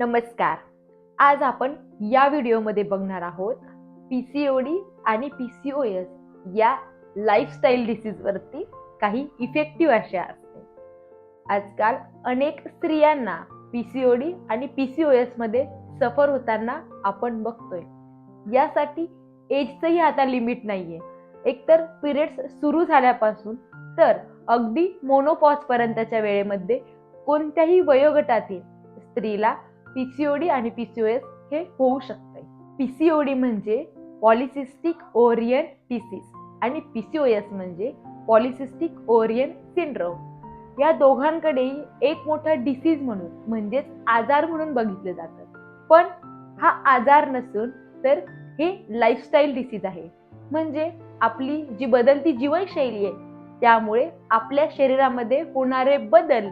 नमस्कार. आज आपण या व्हिडिओमध्ये बघणार आहोत पी सी ओ डी आणि पी सी ओ एस या लाईफस्टाईल डिसीजवरती काही इफेक्टिव्ह अशा असते आजकाल अनेक स्त्रियांना पी सी ओ डी आणि पी सी ओ एसमध्ये सफर होताना आपण बघतोय. यासाठी एजचंही आता लिमिट नाही आहे एकतर पिरियड्स सुरू झाल्यापासून तर अगदी मोनोपॉजपर्यंतच्या वेळेमध्ये कोणत्याही वयोगटातील स्त्रीला पीसीओडी आणि पीसीओएस हे होऊ शकते पीसीओडी म्हणजे पॉलिसिस्टिक ओरियन डिसीज आणि पीसीओएस म्हणजे पॉलिसिस्टिक ओरियन सिंड्रोम. या दोघांकडेही एक मोठा डिसीज म्हणून म्हणजेच आजार म्हणून बघितले जातं. पण हा आजार नसून तर हे लाईफस्टाईल डिसीज आहे. म्हणजे आपली जी बदलती जीवनशैली आहे त्यामुळे आपल्या शरीरामध्ये होणारे बदल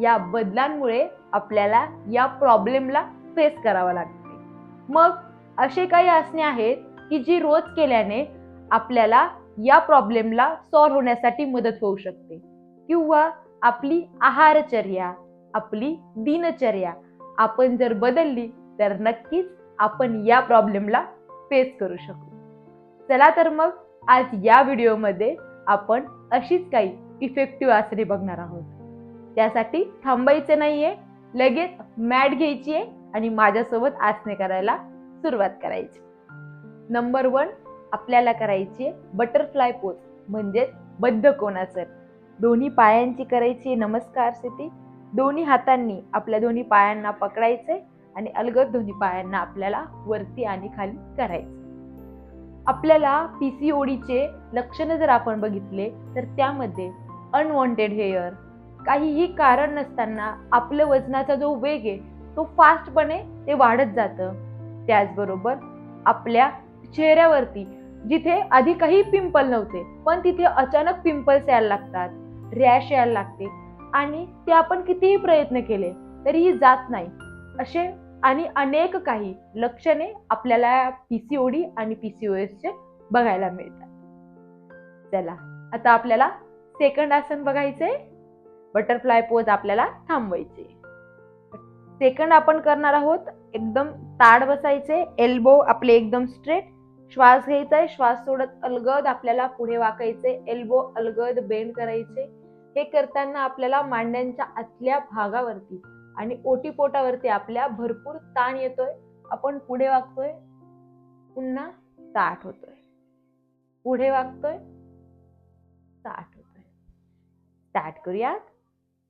या बदलांमुळे आपल्याला या प्रॉब्लेमला फेस करावा लागते. मग असे काही आसने आहेत की जी रोज केल्याने आपल्याला या प्रॉब्लेमला सॉल्व्ह होण्यासाठी मदत होऊ शकते. किंवा आपली आहारचर्या आपली दिनचर्या आपण जर बदलली तर नक्कीच आपण या प्रॉब्लेमला फेस करू शकू. चला तर मग आज या व्हिडिओमध्ये आपण अशीच काही इफेक्टिव्ह आसने बघणार आहोत. त्यासाठी थांबायचं नाहीये. लगेच मॅट घ्यायची आहे आणि माझ्यासोबत आसने करायला सुरुवात करायची. नंबर वन आपल्याला करायची आहे बटरफ्लाय पोज म्हणजेच बद्ध कोणाचं. दोन्ही पायांची करायची नमस्कार स्थिती दोन्ही हातांनी आपल्या दोन्ही पायांना पकडायचे आणि अलगद दोन्ही पायांना आपल्याला वरती आणि खाली करायचे आपल्याला पी सी ओडीचे लक्षणं जर आपण बघितले तर त्यामध्ये अनवॉन्टेड हेअर काहीही कारण नसताना आपलं वजनाचा जो वेग आहे तो फास्टपणे ते वाढत जातं. त्याचबरोबर आपल्या चेहऱ्यावरती जिथे आधी काही पिंपल नव्हते पण तिथे अचानक पिंपल्स यायला लागतात रॅश यायला लागते आणि ते आपण कितीही प्रयत्न केले तरीही जात नाही. असे आणि अनेक काही लक्षणे आपल्याला पीसीओडी आणि पीसीओएस चे बघायला मिळतात. चला आता आपल्याला सेकंड आसन बघायचंय. बटरफ्लाय पोज आपल्याला थांबवायचे. सेकंड आपण करणार आहोत एकदम ताड बसायचे एल्बो आपले एकदम स्ट्रेट श्वास घ्यायचा आहे श्वास सोडत अलगद आपल्याला पुढे वाकायचे एल्बो अलगद बेंड करायचे. हे करताना आपल्याला मांड्यांच्या आतल्या भागावरती आणि ओटीपोटावरती आपल्या भरपूर ताण येतोय. आपण पुढे वागतोय पुन्हा ताठ होतोय. पुढे वागतोय ताठ होतोय. स्टार्ट करूयात.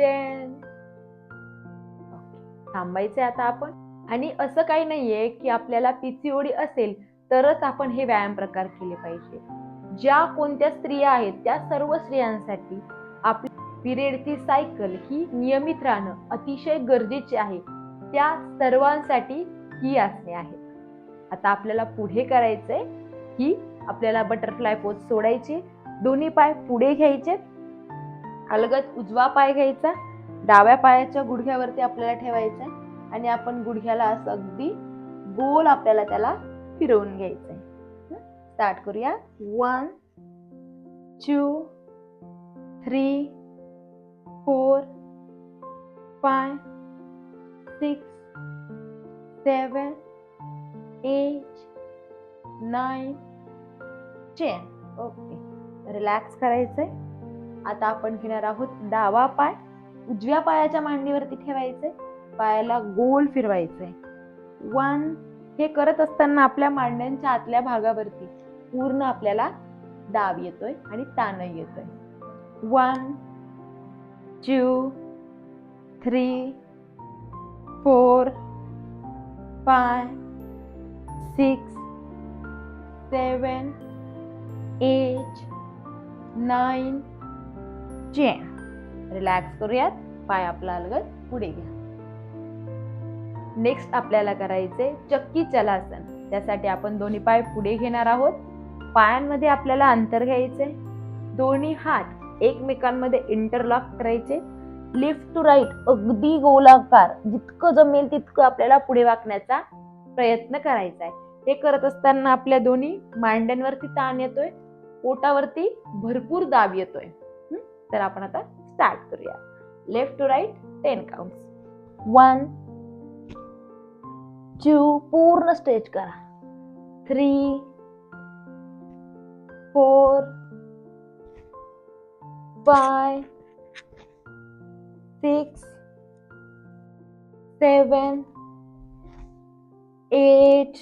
Ten. थांबायचे आता आपण. आणि असं काही नाहीये की आपल्याला पीसीओडी असेल तरच आपण हे व्यायाम प्रकार केले पाहिजे. ज्या कोणत्या स्त्रिया आहेत त्या सर्व स्त्रियांसाठी आपली पिरियडची सायकल ही नियमित राहणं अतिशय गरजेचे आहे. त्या सर्वांसाठी ही आसने आहेत. आता आपल्याला पुढे करायचंय ही आपल्याला बटरफ्लाय पोच सोडायची दोन्ही पाय पुढे घ्यायचे अलगद उजवा पाय घ्यायचा डाव्या पायाच्या गुडघ्यावरती आपल्याला ठेवायचंय आणि आपण गुडघ्याला असं अगदी गोल आपल्याला त्याला फिरवून घ्यायचंय. स्टार्ट करूया. One two three four five six seven eight nine ten okay relax करायचंय. आता आपण घेणार आहोत डावा पाय. उजव्या पायाच्या मांडीवरती ठेवायचे. पायाला गोल फिरवायचे. वन हे करत असताना आपल्या मांड्यांच्या आतल्या भागावरती पूर्ण आपल्याला दाब येतोय आणि ताणही येतोय. One two three four five six seven eight nine ten relax करूयात. पाय आपला अलगद पुढे घ्या. नेक्स्ट आपल्याला करायचे चक्की चलासन. त्यासाठी आपण दोन्ही पाय पुढे घेणार आहोत. पायांमध्ये आपल्याला अंतर घ्यायचे दोन्ही हात एकमेकांमध्ये इंटरलॉक करायचे. लेफ्ट टू राईट अगदी गोलाकार. जितकं जमेल तितकं आपल्याला पुढे वाकण्याचा प्रयत्न करायचा आहे. हे करत असताना आपल्या दोन्ही मांड्यांवरती ताण येतोय. पोटावरती भरपूर दाब येतोय. तर आपण आता स्टार्ट करूया. Left to right ten count one two पूर्ण स्ट्रेच करा. Three four five six seven eight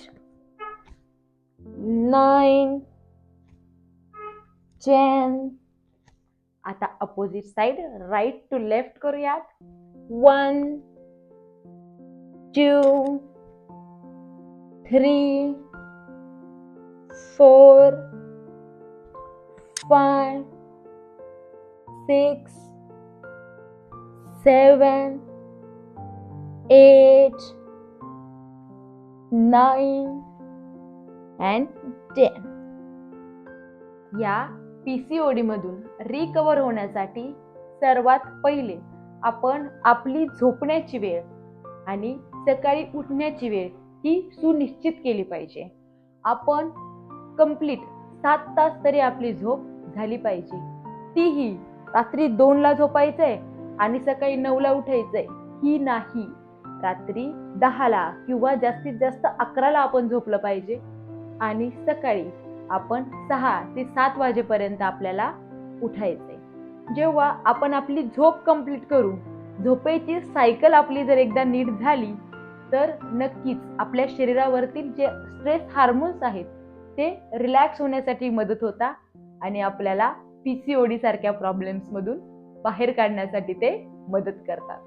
nine ten आता opposite side right to left करूयात. One two three four five six seven eight nine and ten या P C O डीमधून recover होण्यासाठी सर्वात पहिले आपण आपली झोपण्याची वेळ आणि सकाळी उठण्याची वेळ ही सुनिश्चित केली पाहिजे. आपण कंप्लीट सात तास तरी आपली झोप झाली पाहिजे. तीही रात्री दोनला झोपायचं आहे आणि सकाळी नऊला उठायचंय ही नाही. रात्री दहाला किंवा जास्तीत जास्त अकराला आपण झोपलं पाहिजे आणि सकाळी आपण सहा ते सात वाजेपर्यंत आपल्याला उठायचंय. जेव्हा आपण आपली झोप कंप्लीट करू झोपेची सायकल आपली जर एकदा नीट झाली तर नक्कीच आपल्या शरीरावरतील जे स्ट्रेस हार्मोन्स आहेत ते रिलॅक्स होण्यासाठी मदत होता आणि आपल्याला पीसीओडी सारख्या प्रॉब्लेम्समधून बाहेर काढण्यासाठी ते मदत करतात.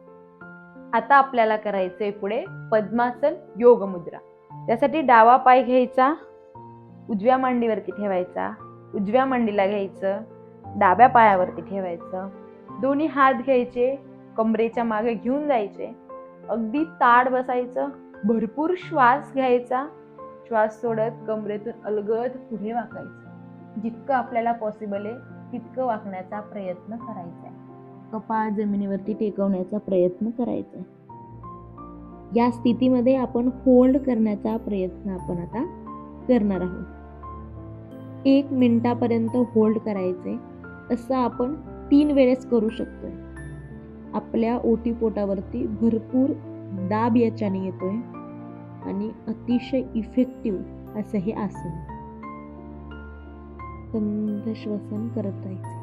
आता आपल्याला करायचंय पुढे पद्मासन योग मुद्रा. त्यासाठी डावा पाय घ्यायचा. उजव्या मांडीवरती ठेवायचा उजव्या मांडीला घ्यायचं डाव्या पायावरती ठेवायचं. दोन्ही हात घ्यायचे कमरेच्या मागे घेऊन जायचे. अगदी ताड बसायचं भरपूर श्वास घ्यायचा. श्वास सोडत कमरेतून अलगद पुढे वाकायचं. जितकं आपल्याला पॉसिबल आहे तितकं वाकण्याचा प्रयत्न करायचा आहे. कपाळ जमिनीवरती टेकवण्याचा प्रयत्न करायचा आहे. या स्थितीमध्ये आपण होल्ड करण्याचा प्रयत्न आपण आता करणार आहोत. एक मिनिटापर्यंत होल्ड करायचे. असं आपण तीन वेळेस करू शकतोय. आपल्या ओटीपोटावरती भरपूर दाब याच्याने येतोय आणि अतिशय इफेक्टिव्ह असं हे आसन. संध श्वसन करत राहायचं.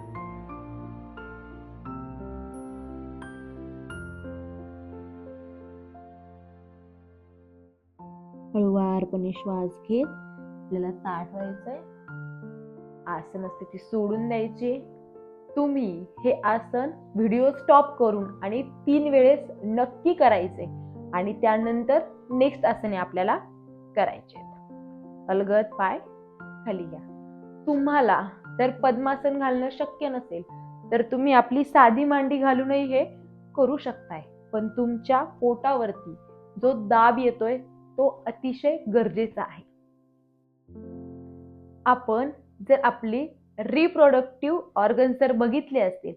हळुवारपणे श्वास घेत आपल्याला ताट व्हायचंय. आसन स्थिती सोडून द्यायची. तुम्ही हे आसन व्हिडिओ स्टॉप करून आणि तीन वेळेस नक्की करायचे आणि त्यानंतर नेक्स्ट आसने आपल्याला करायचे. अलगद पाय खाली घ्या. तुम्हाला जर पद्मासन घालणं शक्य नसेल तर तुम्ही आपली साधी मांडी घालूनही हे करू शकताय. पण तुमच्या पोटावरती जो दाब येतोय तो अतिशय गरजेचा आहे. आपण जर आपली रिप्रोडक्टिव्ह ऑर्गन्स जर बघितले असतील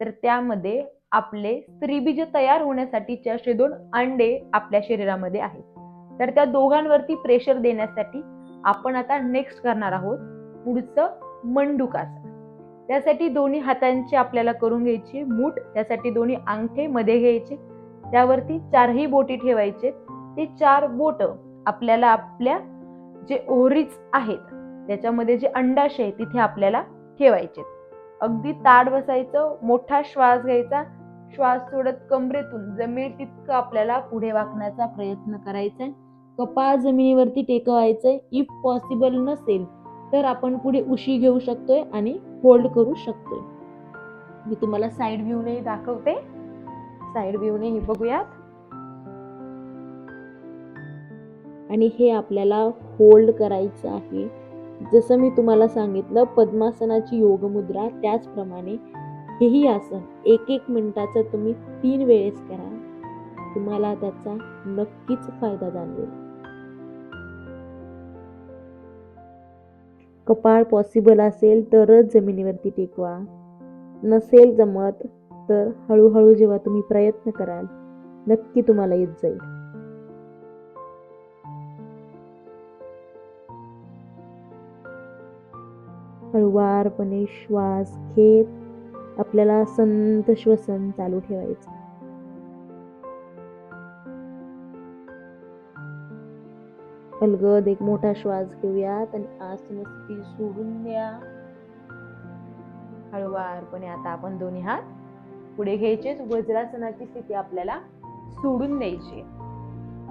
तर त्यामध्ये आपले स्त्रीबीज तयार होण्यासाठीचे असे दोन अंडे आपल्या शरीरामध्ये आहेत. तर त्या दोघांवरती प्रेशर देण्यासाठी आपण आता नेक्स्ट करणार आहोत पुढचं मंडुकासन. त्यासाठी दोन्ही हातांची आपल्याला करून घ्यायची मूठ त्यासाठी दोन्ही अंगठे मध्ये घ्यायचे त्यावरती चारही बोटी ठेवायचे. ते चार बोट आपल्याला आपल्या जे ओहरीच आहेत त्याच्यामध्ये जे अंडाशय आहे तिथे आपल्याला ठेवायचे अगदी ताड बसायचं मोठा श्वास घ्यायचा श्वास सोडत कमरेतून जमेल तितकं आपल्याला पुढे वाकण्याचा प्रयत्न करायचा कपाळ जमिनीवरती टेकवायचंय इफ पॉसिबल नसेल तर आपण पुढे उशी घेऊ शकतोय आणि होल्ड करू शकतोय. मी तुम्हाला साईड व्ह्यूने दाखवते. साईड व्ह्यूने हे बघूयात. आणि हे आपल्याला होल्ड करायचं आहे. जसं मी तुम्हाला सांगितलं पद्मासनाची योगमुद्रा त्याचप्रमाणे हेही आसन. एक एक मिनिटाचं तुम्ही तीन वेळेस करा. तुम्हाला त्याचा नक्कीच फायदा जाणवेल. कपाळ पॉसिबल असेल तरच जमिनीवरती टेकवा. नसेल जमत तर हळूहळू जेव्हा तुम्ही प्रयत्न कराल नक्की तुम्हाला येत जाईल. हळुवारपणे श्वास घेत आपल्याला संत श्वसन चालू ठेवायचं. अलगद एक मोठा श्वास घेऊयात आणि आसन स्थिती सोडून द्या. हळुवारपणे आता आपण दोन्ही हात पुढे घ्यायचे. वज्रासनाची स्थिती आपल्याला सोडून द्यायची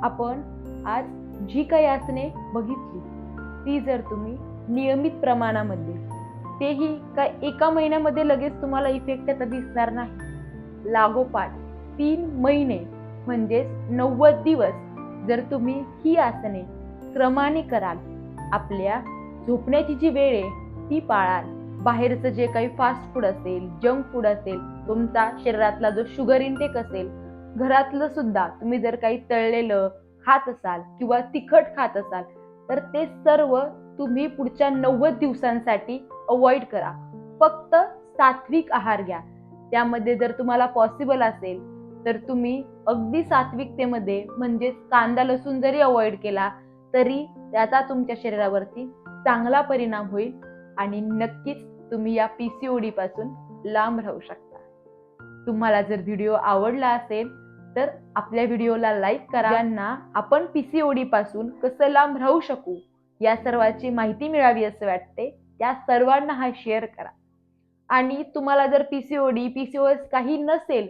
आपण आज जी काही आसने बघितली ती जर तुम्ही नियमित प्रमाणामध्ये तेही काय एका महिन्यामध्ये लगेच तुम्हाला इफेक्ट आता दिसणार नाही. लागोपाठ तीन महिने म्हणजेच नव्वद दिवस जर तुम्ही ही आसने क्रमाने कराल आपल्या झोपण्याची जी वेळ आहे ती पाळाल. बाहेरचं जे काही फास्ट फूड असेल जंक फूड असेल तुमचा शरीरातला जो शुगर इंटेक असेल घरातलं सुद्धा तुम्ही जर काही तळलेलं खात असाल किंवा तिखट खात असाल तर ते सर्व तुम्ही पुढच्या नव्वद दिवसांसाठी अवॉइड करा. फक्त सात्विक आहार घ्या. त्यामध्ये जर तुम्हाला पॉसिबल असेल तर तुम्ही अगदी सात्विकतेमध्ये म्हणजेच कांदा लसूण जरी अवॉइड केला तरी त्याचा तुमच्या शरीरावरती चांगला परिणाम होईल आणि नक्कीच तुम्ही या पीसीओडी पासून लांब राहू शकता. तुम्हाला जर व्हिडिओ आवडला असेल तर आपल्या व्हिडिओला लाईक करा. ज्यांना आपण पीसीओडी पासून कसं लांब राहू शकू या सर्वाची माहिती मिळावी असं वाटते. त्या सर्वांना हा शेअर करा. आणि तुम्हाला जर पीसीओडी एस काही नसेल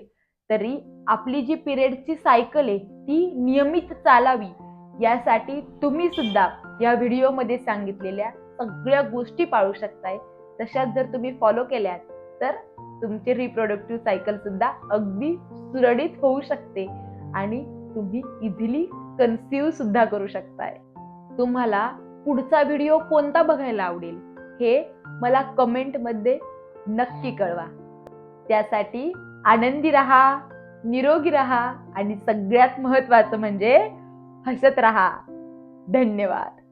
तरी आपली जी पिरियडची सायकल आहे ती नियमित चालावी. यासाठी तुम्ही सुद्धा या व्हिडिओमध्ये सांगितलेल्या सगळ्या गोष्टी पाळू शकताय. तशाच जर तुम्ही फॉलो केल्यात तर तुमचे रिप्रोडक्टिव्ह सायकल सुद्धा अगदी सुरळीत होऊ शकते. आणि तुम्ही इझिली कन्सिव्ह सुद्धा करू शकताय. तुम्हाला पुढचा व्हिडिओ कोणता बघायला आवडेल हे मला कमेंटमध्ये नक्की कळवा. त्यासाठी आनंदी राहा निरोगी राहा आणि सगळ्यात महत्त्वाचं म्हणजे हसत राहा. धन्यवाद.